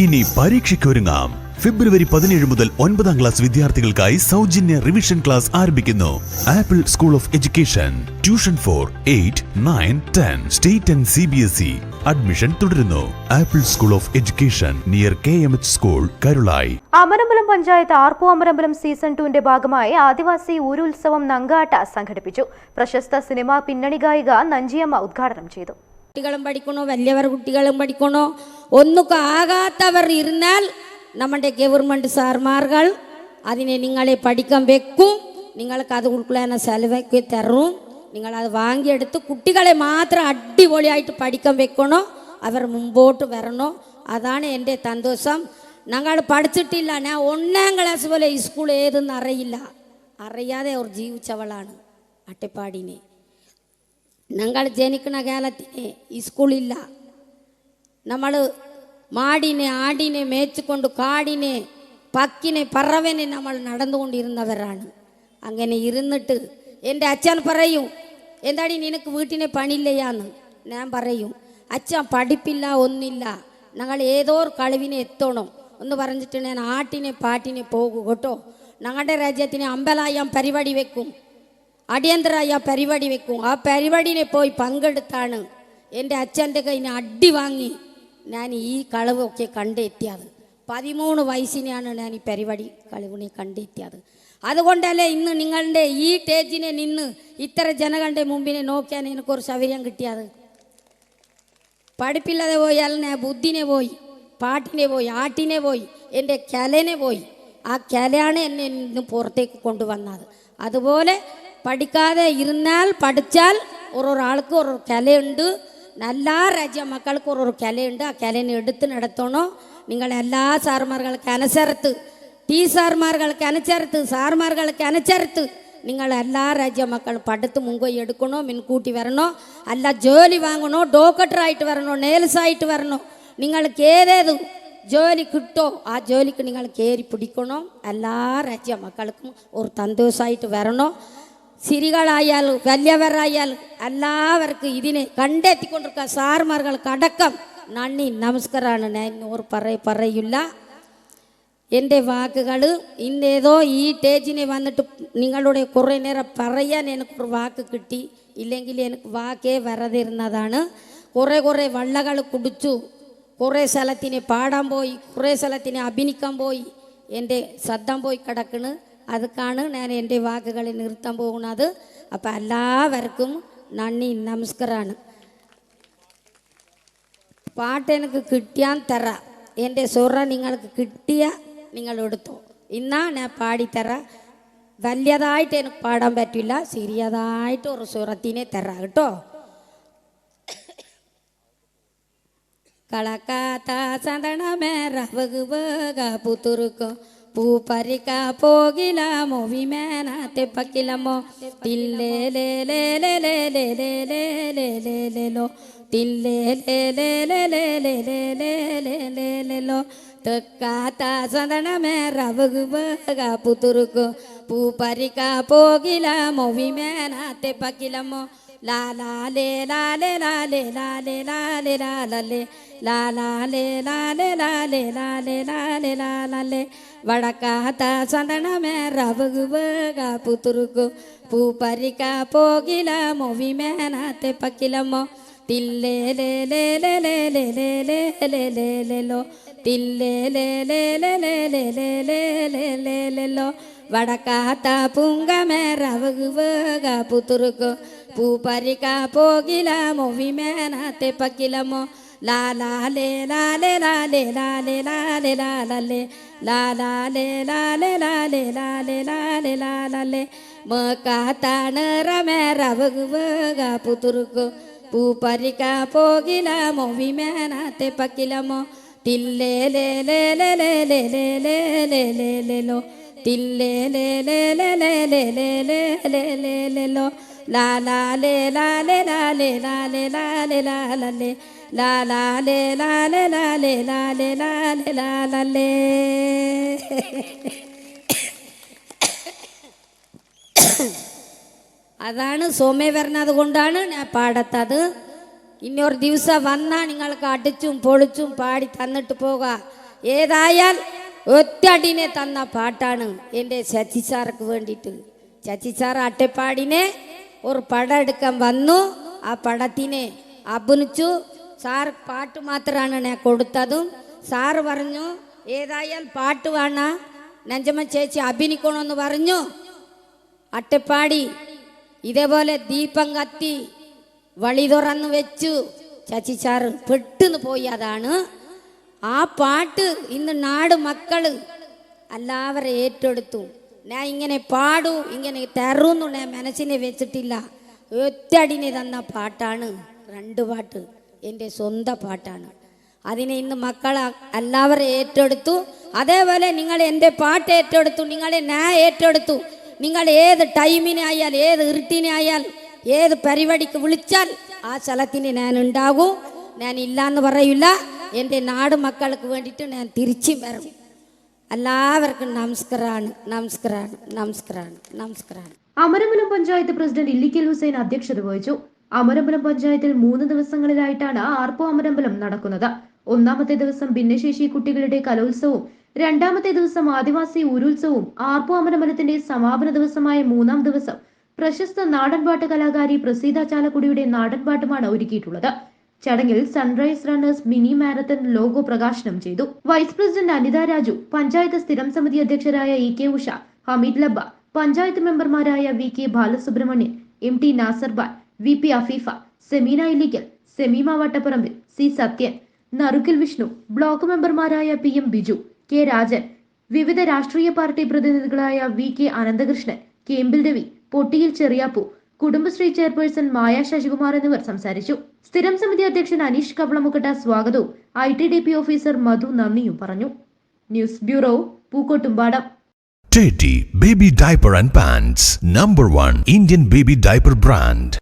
ഇനി പരീക്ഷയ്ക്കൊരുങ്ങാം. ഫെബ്രുവരി പതിനേഴ് മുതൽ ഒൻപതാം ക്ലാസ് വിദ്യാർത്ഥികൾക്കായി സൗജന്യ റിവിഷൻ ക്ലാസ് ആരംഭിക്കുന്നു. Apple school of education tuition for eight nine ten state and C B S E admission തുടരുന്നു. Apple school of education near K M H school Karulai Amarambalam panchayat ആർപ്പു Amarambalam season ടുവിന്റെ ഭാഗമായി ആദിവാസി ഊരുത്സവം നങ്കാട്ട സംഘടിപ്പിച്ചു. പ്രശസ്ത cinema പിന്നണി ഗായിക നഞ്ചിയമ്മ ഉദ്ഘാടനം ചെയ്തു. കുട്ടികളും പഠിക്കണോ? വലിയവർ കുട്ടികളും പഠിക്കണോ? ഒന്നുക്ക് ആകാത്തവർ ഇരുന്നാൽ നമ്മുടെ ഗവൺമെന്റ് സാർമാർകൾ അതിനെ നിങ്ങളെ പഠിക്കാൻ വെക്കും. നിങ്ങൾക്ക് അത് ഉൾക്കൊള്ളാൻ ചെലവാക്കി തരും. നിങ്ങളത് വാങ്ങിയെടുത്ത് കുട്ടികളെ മാത്രം അടിപൊളിയായിട്ട് പഠിക്കാൻ വെക്കണോ? അവർ മുമ്പോട്ട് വരണോ? അതാണ് എന്റെ സന്തോഷം. ഞങ്ങൾ പഠിച്ചിട്ടില്ല. ഞാൻ ഒന്നാം ക്ലാസ് പോലെ ഈ സ്കൂൾ ഏതെന്ന് അറിയില്ല. അറിയാതെ അവർ ജീവിച്ചവളാണ് അട്ടപ്പാടിനെ ഞങ്ങൾ ജനിക്കുന്ന കാലത്തിന് ഈ സ്കൂളില്ല. നമ്മൾ മാടിനെ ആടിനെ മേച്ചുകൊണ്ട് കാടിനെ പക്കിനെ പറവനെ നമ്മൾ നടന്നുകൊണ്ടിരുന്നവരാണ്. അങ്ങനെ ഇരുന്നിട്ട് എന്റെ അച്ഛൻ പറയും എന്താടി നിനക്ക് വീട്ടിനെ പണിയില്ലയാന്ന്? ഞാൻ പറയും അച്ഛൻ പഠിപ്പില്ല ഒന്നില്ല. ഞങ്ങൾ ഏതോ ഒരു കളിവിനെ എത്തണം. എന്ന് പറഞ്ഞിട്ട് ഞാൻ ആട്ടിനെ പാട്ടിനെ പോകും കേട്ടോ. ഞങ്ങളുടെ രാജ്യത്തിന് അമ്പലായം പരിപാടി വെക്കും. അടിയന്തരായ പരിപാടി വെക്കും. ആ പരിപാടിനെ പോയി പങ്കെടുത്താണ് എന്റെ അച്ഛന്റെ കയ്യിൽ അടി വാങ്ങി. ഞാൻ ഈ കളവൊക്കെ കണ്ടെത്തിയത്. പതിമൂന്ന് വയസ്സിനെയാണ് ഞാൻ ഈ പരിപാടി കളിവിനെ കണ്ടെത്തിയത്. അതുകൊണ്ടല്ലേ ഇന്ന് നിങ്ങളുടെ ഈ സ്റ്റേജിനെ നിന്ന് ഇത്ര ജനങ്ങളുടെ മുമ്പിനെ നോക്കിയാൽ എനിക്കൊരു സൗകര്യം കിട്ടിയത്? പഠിപ്പില്ലാതെ പോയാൽ ഞാൻ ബുദ്ധിനെ പോയി പാട്ടിനെ പോയി ആട്ടിനെ പോയി എന്റെ കലനെ പോയി. ആ കലയാണ് എന്നെ ഇന്ന് പുറത്തേക്ക് കൊണ്ടുവന്നത്. അതുപോലെ പഠിക്കാതെ ഇരുന്നാൽ പഠിച്ചാൽ ഓരോരാൾക്ക് ഓരോ കലയുണ്ട് എല്ലാ രാജ്യ മക്കൾക്ക് ഓരോ കലയുണ്ട് ആ കലനെ എടുത്ത് നടത്തണോ നിങ്ങൾ എല്ലാ സാർമാർക്ക് അനുസരിത്ത് ടീ സാർമാർക്ക് അനുസരിത്ത് സാർമാർക്ക് അനുസരിത്ത് നിങ്ങൾ എല്ലാ രാജ്യ മക്കൾ പഠിത്ത് മുൻകൈ എടുക്കണോ മുൻകൂട്ടി വരണോ അല്ല ജോലി വാങ്ങണോ ഡോക്ടറായിട്ട് വരണോ നേഴ്സായിട്ട് വരണോ നിങ്ങൾക്ക് ഏതേത് ജോലി കിട്ടോ ആ ജോലിക്ക് നിങ്ങൾ കയറി പിടിക്കണോ എല്ലാ രാജ്യ മക്കൾക്കും ഒരു സന്തോഷമായിട്ട് വരണോ സിരികളായാലും വലിയവരായാൽ എല്ലാവർക്കും ഇതിനെ കണ്ടെത്തിക്കൊണ്ടിരിക്കുക സാർമാർക്കടക്കം നന്ദി നമസ്കാരമാണ്. ഞാൻ ഓർ പറയ പറയില്ല എന്റെ വാക്കുകൾ ഇന്നേതോ ഈ സ്റ്റേജിനെ വന്നിട്ട് നിങ്ങളുടെ കുറേ നേരം പറയാൻ എനിക്കൊരു വാക്ക് കിട്ടി. ഇല്ലെങ്കിൽ എനിക്ക് വാക്കേ വരതിരുന്നതാണ്. കുറേ കുറേ വള്ളകൾ കുടിച്ചു. കുറേ സ്ഥലത്തിന് പാടാൻ പോയി. കുറേ സ്ഥലത്തിന് അഭിനയിക്കാൻ പോയി. എന്റെ ശ്രദ്ധം പോയി കിടക്കണ്. അതുക്കാണ് ഞാൻ എന്റെ വാക്കുകളിൽ നിർത്താൻ പോകുന്നത്. അപ്പം എല്ലാവർക്കും നന്ദി നമസ്കാരമാണ് പാട്ട് എനിക്ക് കിട്ടിയാൻ തറ. എന്റെ സുറ നിങ്ങൾക്ക് കിട്ടിയ നിങ്ങൾ എടുത്തു. ഇന്നാ ഞാൻ പാടിത്തരാം വലിയതായിട്ട് എനിക്ക് പാടാൻ പറ്റില്ല. ചെറിയതായിട്ട് ഒരു സുറത്തിനെ തറ കേട്ടോ? കളക്കാത്ത സദണമേറ വകുവക പുത്തുറുക്കോ பூப்பறிக்கா போகிலாமோ விமேனாத்து பக்கிலமோ தில்லே லே லே லே லே லே லே லே லே லே லே லோ தில்லே லே லே லே லே லே லே லே லே லே லே லோ தக்காத்தா சந்தனமே ரவகு பகா புத்துருக்கு பூப்பறிக்கா போகிலாமோ விமேனாத்து பக்கிலமோ la la le la le la le la le la le la la le la la le la le la le la le la le la la le வடக்காத்த சந்தனமே ரவுகுவக புத்துருக்கு பூ பறிக்க போகில மொவி மேனாத்தே பக்கிலமோ. தில்லே லே லே லே லே லே லே லே லே லே லே லோ தில்லே லே லே லே லே லே லே லே லே லே லே low வடக்காத்த புங்கமே ரவுகுவக புத்துருக்கு பூ பறிக்க போகில மொவி மேனாத்தே பக்கிலமோ. വിമേനത്തെ la le la le la le la le la le la la le la la le la le la le la le la le la la le പുത്തുറുക്കു പൂ പരിക്ക പോകിലമോ വിമേനത്തെ പക്കിലമോ ലാലാലേ ലാലേ ലാലേ ലാലേ ലാലേ ലാലേ ലാലാലേ ലാലേ ലാലേ ലാലേ ലാലേ ലാലേ മക്കാത്താണ് റമേറ വകുവക പുത്തുറുക്കു പൂ പരിക്ക പോകിലമോ വിമേനത്തെ പക്കിലമോ തില്ലേലേലേലേലേലേലേലേലേലോ തില്ലേലേലേലേലേലേലേലേലേലോ ലാലാലേ ലാലേ ലാലേ ലാലേ ലാലേ ലാലേ ലാലാലേ ലാലേ ലാലേ ലാലേ ലാലേ ലാലേ അതാണ് സോമേ വരുന്നത് കൊണ്ടാണ് ഞാൻ പാടത്തത് ഇന്നൊരു ദിവസം വന്നാൽ നിങ്ങൾക്ക് അടിച്ചും പൊളിച്ചും പാടി തന്നിട്ട് പോകാം ഏതായാൽ ഒറ്റടിനെ തന്ന പാട്ടാണ് എന്റെ ശശി സാർക്ക് വേണ്ടിയിട്ട് ശശി സാർ അട്ടപ്പാടിനെ ഒരു പടം എടുക്കാൻ വന്നു. ആ പടത്തിനെ അഭിനയിച്ചു. സാർ പാട്ട് മാത്രമാണ് ഞാൻ കൊടുത്തതും. സാർ പറഞ്ഞു ഏതായാൽ പാട്ട് വേണ. നഞ്ചമ്മ ചേച്ചി അഭിനയിക്കണമെന്ന് പറഞ്ഞു. അട്ടപ്പാടി ഇതേപോലെ ദീപം കത്തി വഴി തുറന്ന് വെച്ചു. ചാച്ചി സാറ് പെട്ടെന്ന് പോയി അതാണ്. ആ പാട്ട് ഇന്ന് നാട് മക്കൾ എല്ലാവരും ഏറ്റെടുത്തു. ഞാൻ ഇങ്ങനെ പാടൂ ഇങ്ങനെ തരൂന്നു ഞാൻ മനസ്സിനെ വെച്ചിട്ടില്ല. ഒറ്റടിനെ തന്ന പാട്ടാണ് രണ്ട് പാട്ട് എന്റെ സ്വന്തം പാട്ടാണ്. അതിനെ ഇന്ന് മക്കൾ എല്ലാവരും ഏറ്റെടുത്തു. അതേപോലെ നിങ്ങൾ എന്റെ പാട്ട് ഏറ്റെടുത്തു നിങ്ങളെ ഞാൻ ഏറ്റെടുത്തു. നിങ്ങൾ ഏത് ടൈമിനായാൽ ഏത് ഇരുട്ടിനായാൽ ഏത് പരിപാടിക്ക് വിളിച്ചാൽ ആ സ്ഥലത്തിന് ഞാൻ ഉണ്ടാകും. ഞാൻ ഇല്ലാന്ന് പറയില്ല. എന്റെ നാട് മക്കൾക്ക് വേണ്ടിയിട്ട് ഞാൻ തിരിച്ചും വരും. എല്ലാവർക്കും നമസ്കാരമാണ് നമസ്കാരമാണ് നമസ്കാരമാണ് നമസ്കാരമാണ് അമരമ്പലം പഞ്ചായത്ത് പ്രസിഡന്റ് ഇല്ലിക്കൽ ഹുസൈൻ അധ്യക്ഷത വഹിച്ചു. അമരമ്പലം പഞ്ചായത്തിൽ മൂന്ന് ദിവസങ്ങളിലായിട്ടാണ് ആർപ്പോ അമരമ്പലം നടക്കുന്നത്. ഒന്നാമത്തെ ദിവസം ഭിന്നശേഷി കുട്ടികളുടെ കലോത്സവവും രണ്ടാമത്തെ ദിവസം ആദിവാസി ഊരുത്സവവും ആർപ്പോ അമരമ്പലത്തിന്റെ സമാപന ദിവസമായ മൂന്നാം ദിവസം പ്രശസ്ത നാടൻപാട്ട് കലാകാരി പ്രസീത ചാലക്കുടിയുടെ നാടൻപാട്ടുമാണ് ഒരുക്കിയിട്ടുള്ളത്. ചടങ്ങിൽ sunrise runners mini marathon logo പ്രകാശനം ചെയ്തു. വൈസ് പ്രസിഡന്റ് അനിത രാജു പഞ്ചായത്ത് സ്ഥിരം സമിതി അധ്യക്ഷരായ ഇ കെ ഉഷ ഹമീദ് ലബ്ബ പഞ്ചായത്ത് മെമ്പർമാരായ V K Balasubrahmanyan M T Nasarbal V P Afeefa Semeena Illikkal Semeema Vattapparambil C Sathyan Narukkil Vishnu block മെമ്പർമാരായ P M Biju K Rajan വിവിധ രാഷ്ട്രീയ party പ്രതിനിധികളായ V K Ananthakrishnan Kempil Ravi Pottiyil Cheriyappu Kudumbashree chairperson Maya Sasikumar എന്നിവർ സംസാരിച്ചു. സ്ഥിരം സമിതി അധ്യക്ഷൻ അനീഷ് കവളമുക്കട്ട സ്വാഗതവും I T D P officer Madhu നന്ദിയും പറഞ്ഞു. News bureau Pookkottumpadam. Teddy Baby Diaper and Pants, number 1 Indian baby diaper brand.